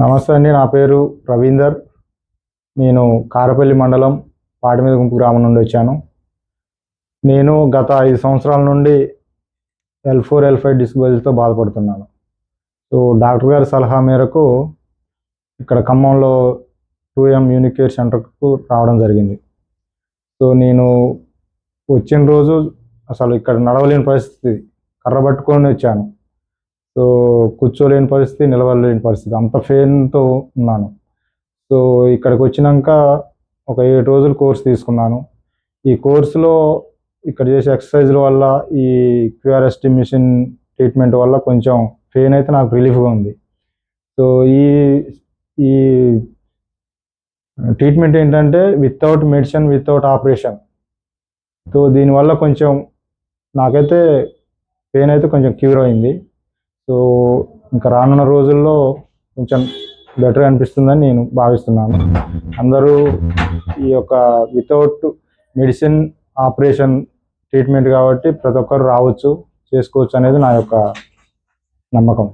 నమస్తే అండి నా పేరు రవీందర్. నేను కారపల్లి మండలం పాటిమీద గుంపు గ్రామం నుండి వచ్చాను. నేను గత ఐదు సంవత్సరాల నుండి ఎల్ ఫోర్ ఎల్ ఫైవ్ డిస్బల్స్తో బాధపడుతున్నాను. సో డాక్టర్ గారి సలహా మేరకు ఇక్కడ ఖమ్మంలో టూ ఎం సెంటర్కు రావడం జరిగింది. సో నేను వచ్చిన రోజు అసలు ఇక్కడ నడవలేని పరిస్థితి. కర్ర పట్టుకొని వచ్చాను. సో కూర్చోలేని పరిస్థితి నిలవలేని పరిస్థితి. అంత ఫెయిన్తో ఉన్నాను. సో ఇక్కడికి వచ్చినాక ఒక ఏడు రోజులు కోర్స్ తీసుకున్నాను. ఈ కోర్సులో ఇక్కడ చేసే ఎక్సర్సైజ్ల వల్ల ఈ క్యూఆర్ఎస్టీ మిషన్ ట్రీట్మెంట్ వల్ల కొంచెం పెయిన్ అయితే నాకు రిలీఫ్గా ఉంది. సో ఈ ఈ ట్రీట్మెంట్ ఏంటంటే without medicine without operation so దీనివల్ల కొంచెం నాకైతే పెయిన్ అయితే కొంచెం క్యూర్ అయింది. సో ఇంకా రానున్న రోజుల్లో కొంచెం బెటర్ అనిపిస్తుందని నేను భావిస్తున్నాను. అందరూ ఈ యొక్క వితౌట్ మెడిసిన్ ఆపరేషన్ ట్రీట్మెంట్ కాబట్టి ప్రతి ఒక్కరు రావచ్చు చేసుకోవచ్చు అనేది నా యొక్క నమ్మకం.